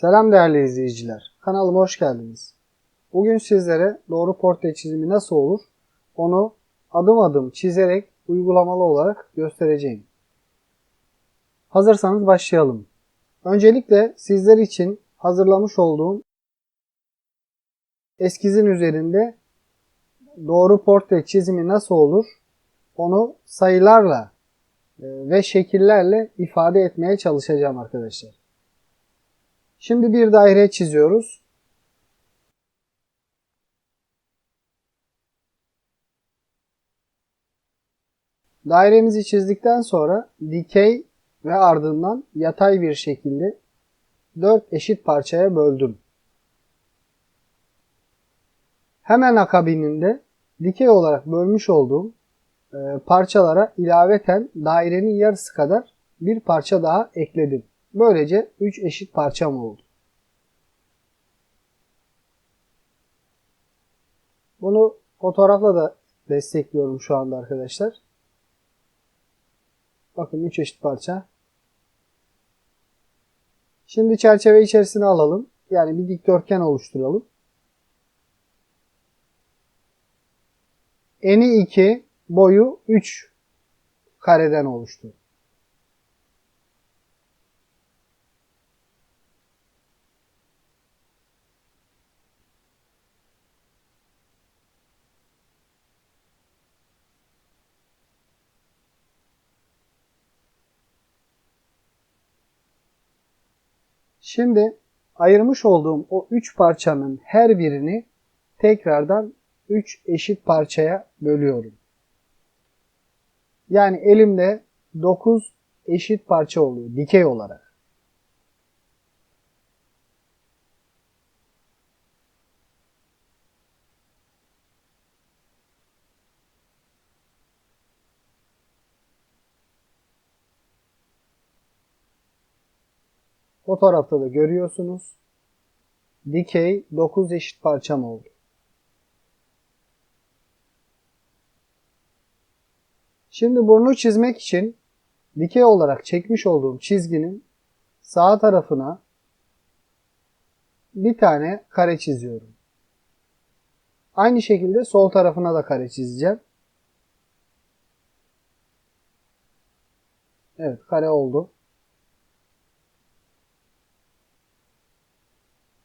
Selam değerli izleyiciler. Kanalıma hoş geldiniz. Bugün sizlere doğru portre çizimi nasıl olur onu adım adım çizerek uygulamalı olarak göstereceğim. Hazırsanız başlayalım. Öncelikle sizler için hazırlamış olduğum eskizin üzerinde doğru portre çizimi nasıl olur onu sayılarla e, ve şekillerle ifade etmeye çalışacağım arkadaşlar. Şimdi bir daire çiziyoruz. Dairemizi çizdikten sonra dikey ve ardından yatay bir şekilde 4 eşit parçaya böldüm. Hemen akabininde dikey olarak bölmüş olduğum e, parçalara ilaveten dairenin yarısı kadar bir parça daha ekledim. Böylece 3 eşit parçam oldu. Bunu fotoğrafla da destekliyorum şu anda arkadaşlar. Bakın 3 eşit parça. Şimdi çerçeve içerisine alalım. Yani bir dikdörtgen oluşturalım. Eni 2, boyu 3 kareden oluştu. Şimdi ayırmış olduğum o 3 parçanın her birini tekrardan 3 eşit parçaya bölüyorum. Yani elimde 9 eşit parça oluyor dikey olarak. Fotoğrafta da görüyorsunuz. Dikey 9 eşit parçam oldu. Şimdi burnu çizmek için dikey olarak çekmiş olduğum çizginin sağ tarafına bir tane kare çiziyorum. Aynı şekilde sol tarafına da kare çizeceğim. Evet kare oldu.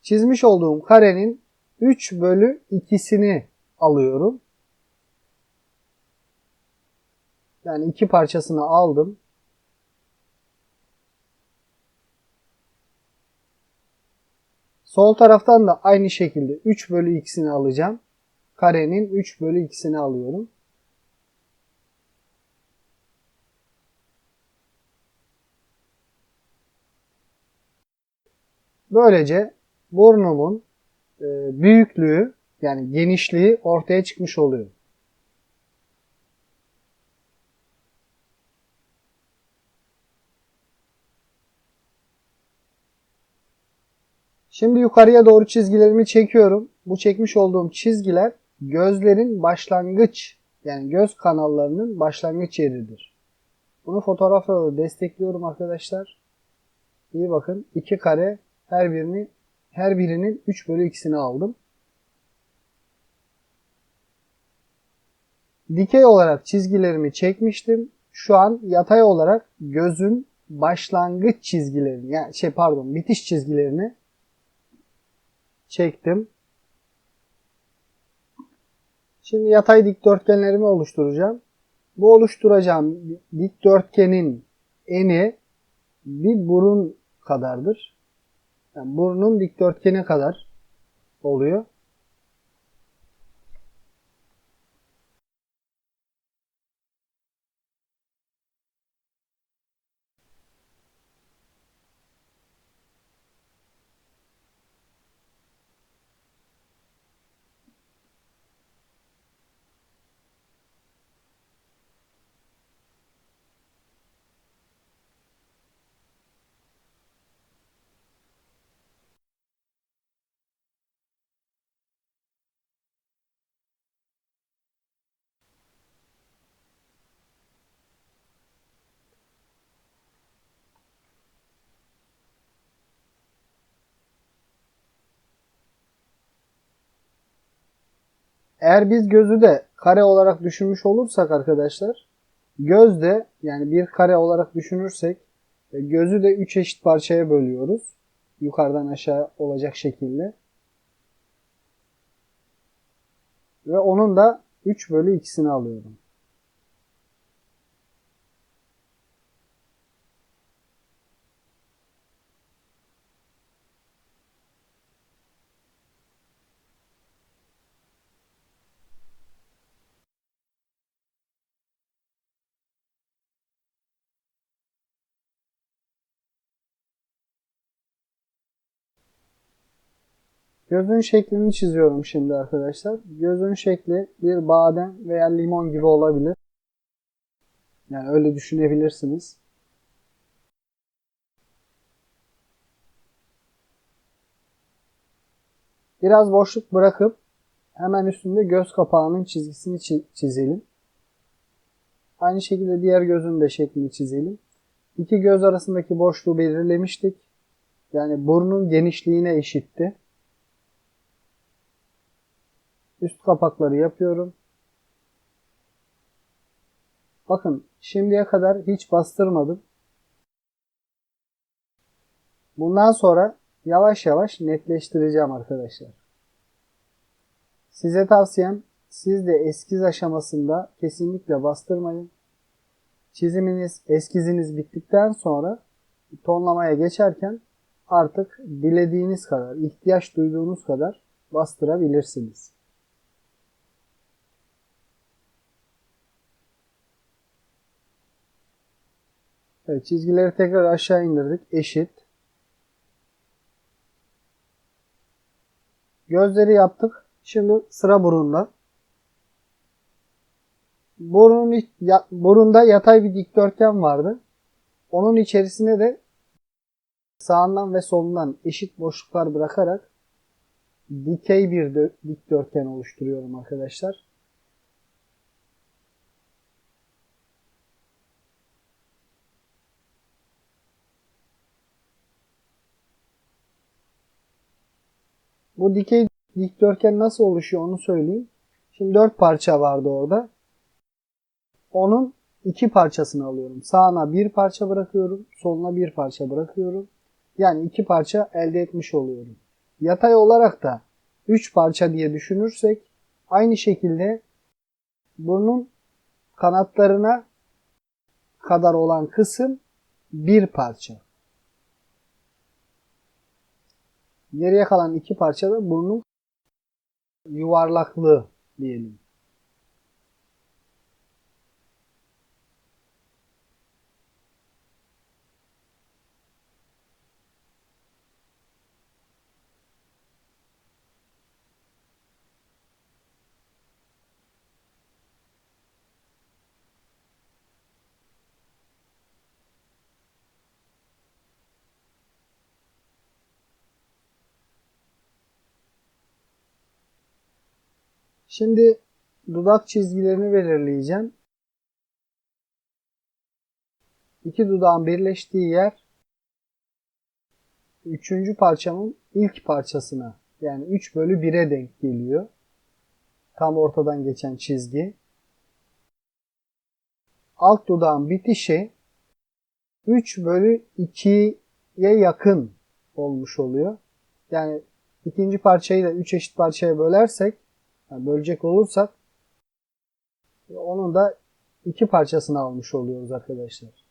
Çizmiş olduğum karenin 3 bölü 2'sini alıyorum. Yani iki parçasını aldım. Sol taraftan da aynı şekilde 3 bölü 2'sini alacağım. Karenin 3 bölü 2'sini alıyorum. Böylece burnumun e, büyüklüğü yani genişliği ortaya çıkmış oluyor. Şimdi yukarıya doğru çizgilerimi çekiyorum. Bu çekmiş olduğum çizgiler gözlerin başlangıç yani göz kanallarının başlangıç yeridir. Bunu fotoğrafla da destekliyorum arkadaşlar. İyi bakın. iki kare her birini her birinin 3 bölü 2'sini aldım. Dikey olarak çizgilerimi çekmiştim. Şu an yatay olarak gözün başlangıç çizgilerini yani şey pardon bitiş çizgilerini çektim. Şimdi yatay dikdörtgenlerimi oluşturacağım. Bu oluşturacağım dikdörtgenin eni bir burun kadardır. Yani burnun dikdörtgene kadar oluyor. Eğer biz gözü de kare olarak düşünmüş olursak arkadaşlar göz de yani bir kare olarak düşünürsek e, gözü de 3 eşit parçaya bölüyoruz. Yukarıdan aşağı olacak şekilde. Ve onun da 3 bölü 2'sini alıyorum. Gözün şeklini çiziyorum şimdi arkadaşlar. Gözün şekli bir badem veya limon gibi olabilir. Yani öyle düşünebilirsiniz. Biraz boşluk bırakıp hemen üstünde göz kapağının çizgisini çizelim. Aynı şekilde diğer gözün de şeklini çizelim. İki göz arasındaki boşluğu belirlemiştik. Yani burnun genişliğine eşitti. Üst kapakları yapıyorum. Bakın şimdiye kadar hiç bastırmadım. Bundan sonra yavaş yavaş netleştireceğim arkadaşlar. Size tavsiyem siz de eskiz aşamasında kesinlikle bastırmayın. Çiziminiz, eskiziniz bittikten sonra tonlamaya geçerken artık dilediğiniz kadar, ihtiyaç duyduğunuz kadar bastırabilirsiniz. Evet, çizgileri tekrar aşağı indirdik. Eşit. Gözleri yaptık. Şimdi sıra burunda. Burun, ya, burunda yatay bir dikdörtgen vardı. Onun içerisine de sağından ve solundan eşit boşluklar bırakarak dikey bir dikdörtgen oluşturuyorum arkadaşlar. Bu dikey dikdörtgen nasıl oluşuyor onu söyleyeyim. Şimdi dört parça vardı orada. Onun iki parçasını alıyorum. Sağına bir parça bırakıyorum. Soluna bir parça bırakıyorum. Yani iki parça elde etmiş oluyorum. Yatay olarak da üç parça diye düşünürsek aynı şekilde burnun kanatlarına kadar olan kısım bir parça. Geriye kalan iki parça da burnun yuvarlaklığı diyelim. Şimdi dudak çizgilerini belirleyeceğim. İki dudağın birleştiği yer üçüncü parçamın ilk parçasına yani 3 bölü 1'e denk geliyor. Tam ortadan geçen çizgi. Alt dudağın bitişi 3 bölü 2'ye yakın olmuş oluyor. Yani ikinci parçayı da 3 eşit parçaya bölersek yani bölecek olursak onun da iki parçasını almış oluyoruz arkadaşlar.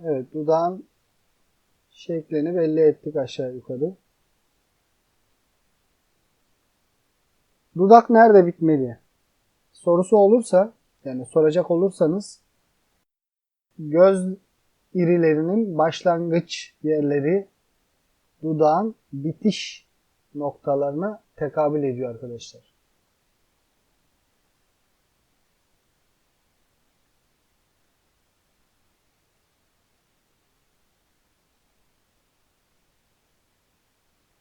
Evet dudağın şeklini belli ettik aşağı yukarı. Dudak nerede bitmeli? Sorusu olursa yani soracak olursanız göz irilerinin başlangıç yerleri dudağın bitiş noktalarına tekabül ediyor arkadaşlar.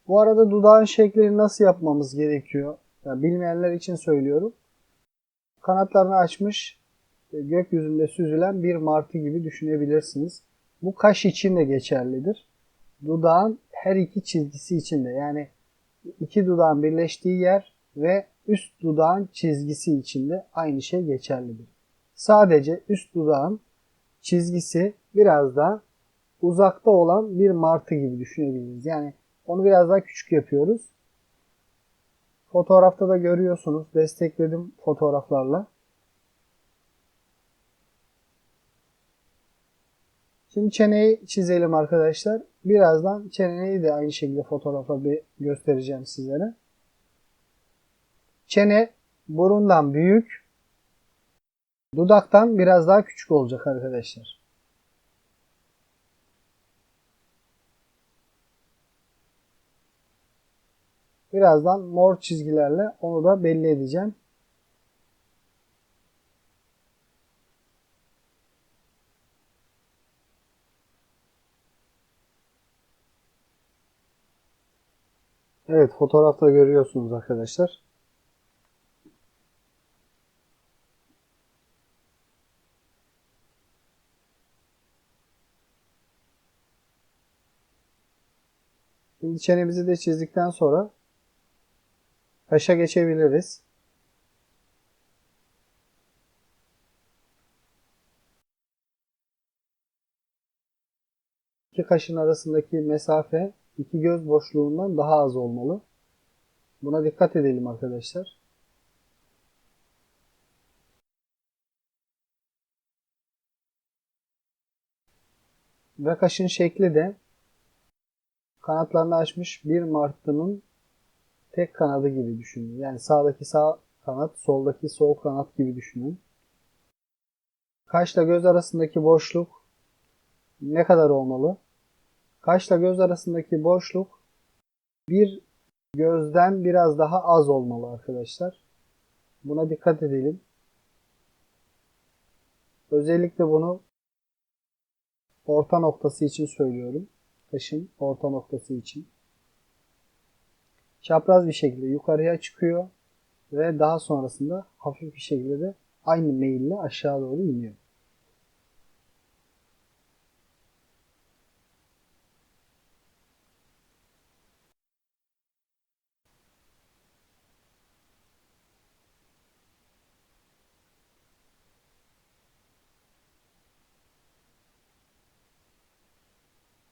Bu arada dudağın şeklini nasıl yapmamız gerekiyor? Yani bilmeyenler için söylüyorum. Kanatlarını açmış, gökyüzünde süzülen bir martı gibi düşünebilirsiniz. Bu kaş için de geçerlidir. Dudağın her iki çizgisi için de yani iki dudağın birleştiği yer ve üst dudağın çizgisi için de aynı şey geçerlidir. Sadece üst dudağın çizgisi biraz daha uzakta olan bir martı gibi düşünebiliriz. Yani onu biraz daha küçük yapıyoruz. Fotoğrafta da görüyorsunuz. Destekledim fotoğraflarla. Şimdi çeneyi çizelim arkadaşlar. Birazdan çeneyi de aynı şekilde fotoğrafa bir göstereceğim sizlere. Çene burundan büyük, dudaktan biraz daha küçük olacak arkadaşlar. Birazdan mor çizgilerle onu da belli edeceğim. Evet fotoğrafta görüyorsunuz arkadaşlar. Şimdi çenemizi de çizdikten sonra kaşa geçebiliriz. İki kaşın arasındaki mesafe iki göz boşluğundan daha az olmalı. Buna dikkat edelim arkadaşlar. Ve kaşın şekli de kanatlarını açmış bir martının tek kanadı gibi düşünün. Yani sağdaki sağ kanat, soldaki sol kanat gibi düşünün. Kaşla göz arasındaki boşluk ne kadar olmalı? Kaşla göz arasındaki boşluk bir gözden biraz daha az olmalı arkadaşlar. Buna dikkat edelim. Özellikle bunu orta noktası için söylüyorum. Kaşın orta noktası için. Çapraz bir şekilde yukarıya çıkıyor ve daha sonrasında hafif bir şekilde de aynı meyille aşağı doğru iniyor.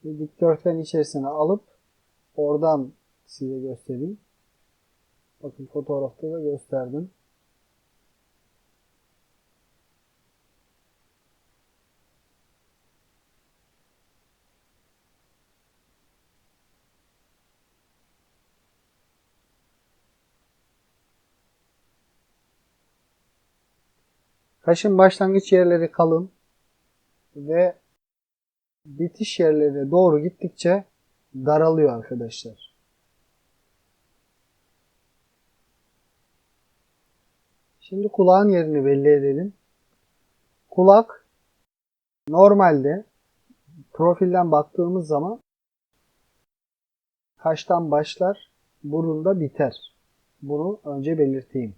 Dikdörtgen içerisine alıp oradan size göstereyim. Bakın fotoğrafta da gösterdim. Kaşın başlangıç yerleri kalın ve bitiş yerlerine doğru gittikçe daralıyor arkadaşlar. Şimdi kulağın yerini belli edelim. Kulak normalde profilden baktığımız zaman kaştan başlar, burunda biter. Bunu önce belirteyim.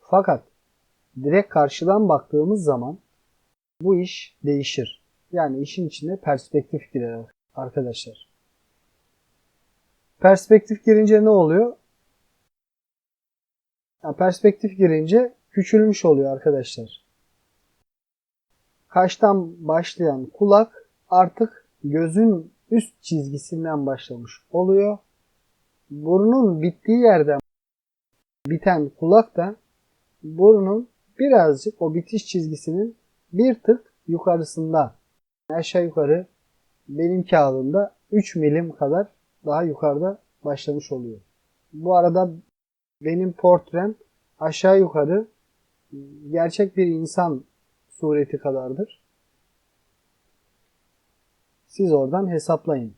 Fakat direkt karşıdan baktığımız zaman bu iş değişir. Yani işin içine perspektif girer arkadaşlar. Perspektif girince ne oluyor? Yani perspektif girince küçülmüş oluyor arkadaşlar. Kaştan başlayan kulak artık gözün üst çizgisinden başlamış oluyor. Burnun bittiği yerden biten kulak da burnun birazcık o bitiş çizgisinin bir tık yukarısında aşağı yukarı benim kağıdımda 3 milim kadar daha yukarıda başlamış oluyor. Bu arada benim portrem aşağı yukarı gerçek bir insan sureti kadardır. Siz oradan hesaplayın.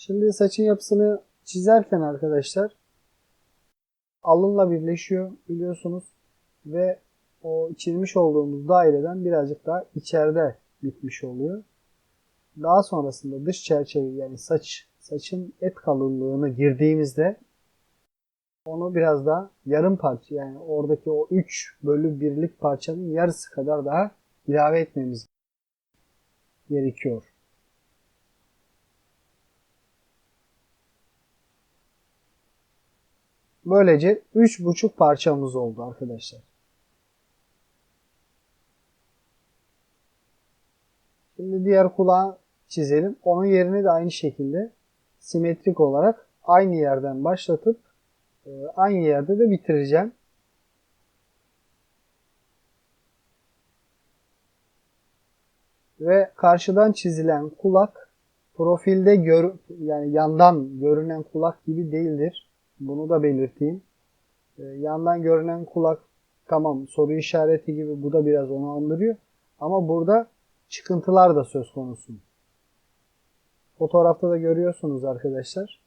Şimdi saçın yapısını çizerken arkadaşlar alınla birleşiyor biliyorsunuz ve o çizmiş olduğumuz daireden birazcık daha içeride bitmiş oluyor. Daha sonrasında dış çerçeve yani saç saçın et kalınlığını girdiğimizde onu biraz daha yarım parça yani oradaki o 3 bölü 1'lik parçanın yarısı kadar daha ilave etmemiz gerekiyor. Böylece 3,5 parçamız oldu arkadaşlar. Şimdi diğer kulağı çizelim. Onun yerini de aynı şekilde simetrik olarak aynı yerden başlatıp e, aynı yerde de bitireceğim. Ve karşıdan çizilen kulak profilde gör yani yandan görünen kulak gibi değildir. Bunu da belirteyim. E, yandan görünen kulak tamam soru işareti gibi bu da biraz onu andırıyor. Ama burada çıkıntılar da söz konusu. Fotoğrafta da görüyorsunuz arkadaşlar.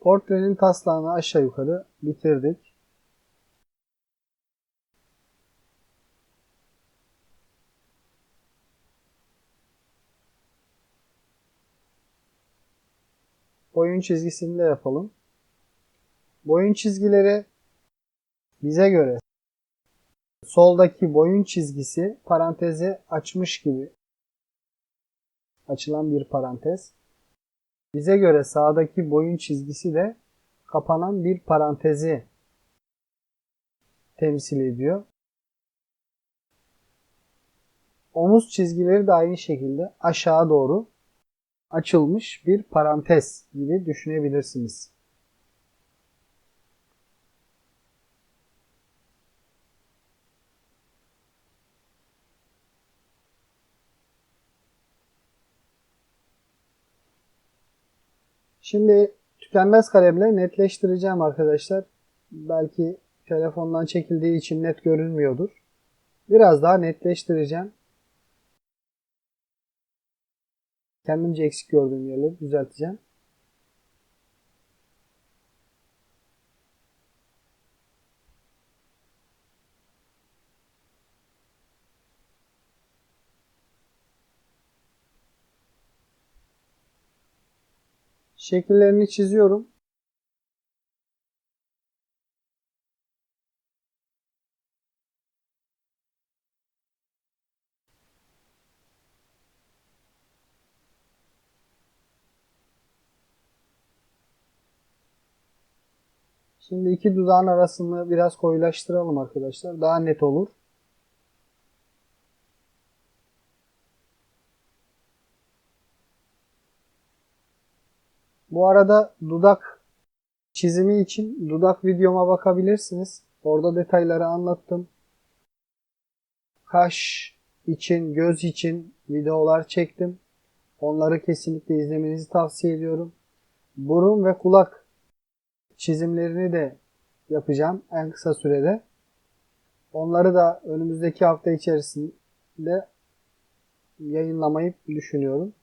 Portrenin taslağını aşağı yukarı bitirdik. Boyun çizgisini de yapalım. Boyun çizgileri bize göre soldaki boyun çizgisi parantezi açmış gibi açılan bir parantez. Bize göre sağdaki boyun çizgisi de kapanan bir parantezi temsil ediyor. Omuz çizgileri de aynı şekilde aşağı doğru açılmış bir parantez gibi düşünebilirsiniz. Şimdi tükenmez kalemle netleştireceğim arkadaşlar. Belki telefondan çekildiği için net görünmüyordur. Biraz daha netleştireceğim. Kendimce eksik gördüğüm yerleri düzelteceğim. Şekillerini çiziyorum. Şimdi iki dudağın arasını biraz koyulaştıralım arkadaşlar. Daha net olur. Bu arada dudak çizimi için dudak videoma bakabilirsiniz. Orada detayları anlattım. Kaş için, göz için videolar çektim. Onları kesinlikle izlemenizi tavsiye ediyorum. Burun ve kulak çizimlerini de yapacağım en kısa sürede. Onları da önümüzdeki hafta içerisinde yayınlamayı düşünüyorum.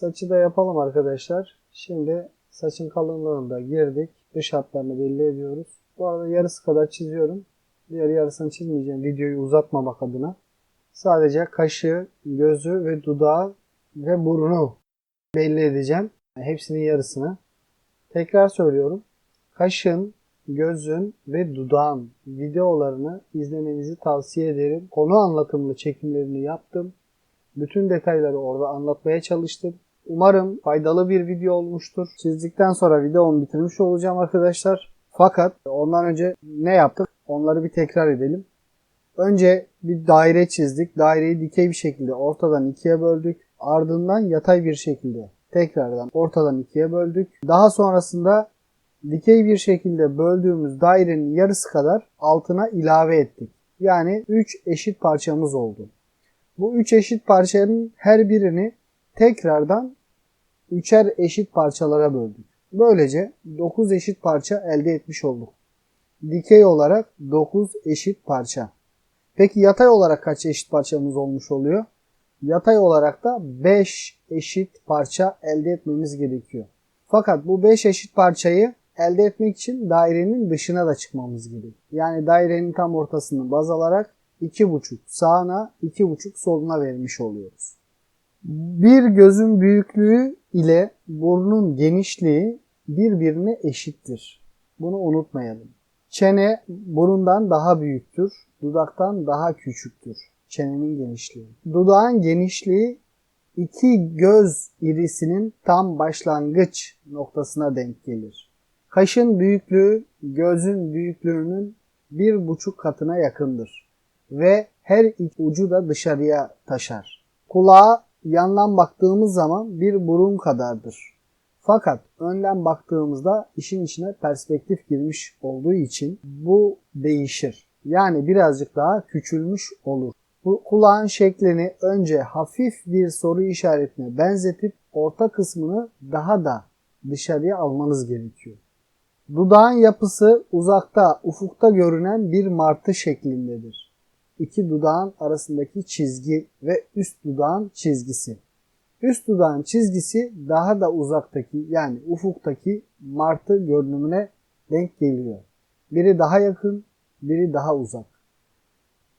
Saçı da yapalım arkadaşlar. Şimdi Saçın kalınlığını da girdik. Dış hatlarını belli ediyoruz. Bu arada yarısı kadar çiziyorum. Diğer yarısını çizmeyeceğim videoyu uzatmamak adına. Sadece kaşı, gözü ve dudağı ve burnu belli edeceğim. Hepsinin yarısını. Tekrar söylüyorum. Kaşın, gözün ve dudağın videolarını izlemenizi tavsiye ederim. Konu anlatımlı çekimlerini yaptım. Bütün detayları orada anlatmaya çalıştım. Umarım faydalı bir video olmuştur. Çizdikten sonra videomu bitirmiş olacağım arkadaşlar. Fakat ondan önce ne yaptık? Onları bir tekrar edelim. Önce bir daire çizdik. Daireyi dikey bir şekilde ortadan ikiye böldük. Ardından yatay bir şekilde tekrardan ortadan ikiye böldük. Daha sonrasında dikey bir şekilde böldüğümüz dairenin yarısı kadar altına ilave ettik. Yani 3 eşit parçamız oldu. Bu 3 eşit parçanın her birini tekrardan üçer eşit parçalara böldük. Böylece 9 eşit parça elde etmiş olduk. Dikey olarak 9 eşit parça. Peki yatay olarak kaç eşit parçamız olmuş oluyor? Yatay olarak da 5 eşit parça elde etmemiz gerekiyor. Fakat bu 5 eşit parçayı elde etmek için dairenin dışına da çıkmamız gerekiyor. Yani dairenin tam ortasını baz alarak 2,5 sağına 2,5 soluna vermiş oluyoruz. Bir gözün büyüklüğü ile burnun genişliği birbirine eşittir. Bunu unutmayalım. Çene burundan daha büyüktür, dudaktan daha küçüktür. Çenenin genişliği. Dudağın genişliği iki göz irisinin tam başlangıç noktasına denk gelir. Kaşın büyüklüğü gözün büyüklüğünün bir buçuk katına yakındır ve her iki ucu da dışarıya taşar. Kulağa yandan baktığımız zaman bir burun kadardır. Fakat önden baktığımızda işin içine perspektif girmiş olduğu için bu değişir. Yani birazcık daha küçülmüş olur. Bu kulağın şeklini önce hafif bir soru işaretine benzetip orta kısmını daha da dışarıya almanız gerekiyor. Dudağın yapısı uzakta, ufukta görünen bir martı şeklindedir. İki dudağın arasındaki çizgi ve üst dudağın çizgisi. Üst dudağın çizgisi daha da uzaktaki yani ufuktaki martı görünümüne denk geliyor. Biri daha yakın, biri daha uzak.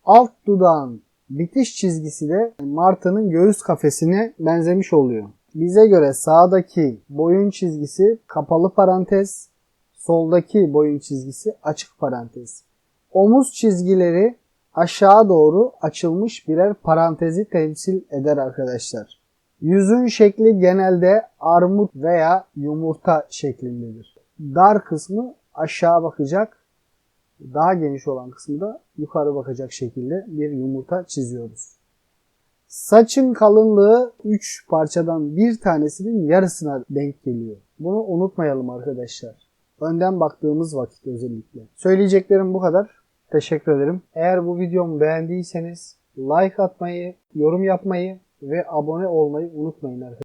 Alt dudağın bitiş çizgisi de martının göğüs kafesine benzemiş oluyor. Bize göre sağdaki boyun çizgisi kapalı parantez, soldaki boyun çizgisi açık parantez. Omuz çizgileri aşağı doğru açılmış birer parantezi temsil eder arkadaşlar. Yüzün şekli genelde armut veya yumurta şeklindedir. Dar kısmı aşağı bakacak, daha geniş olan kısmı da yukarı bakacak şekilde bir yumurta çiziyoruz. Saçın kalınlığı 3 parçadan bir tanesinin yarısına denk geliyor. Bunu unutmayalım arkadaşlar. Önden baktığımız vakit özellikle. Söyleyeceklerim bu kadar. Teşekkür ederim. Eğer bu videomu beğendiyseniz like atmayı, yorum yapmayı ve abone olmayı unutmayın arkadaşlar.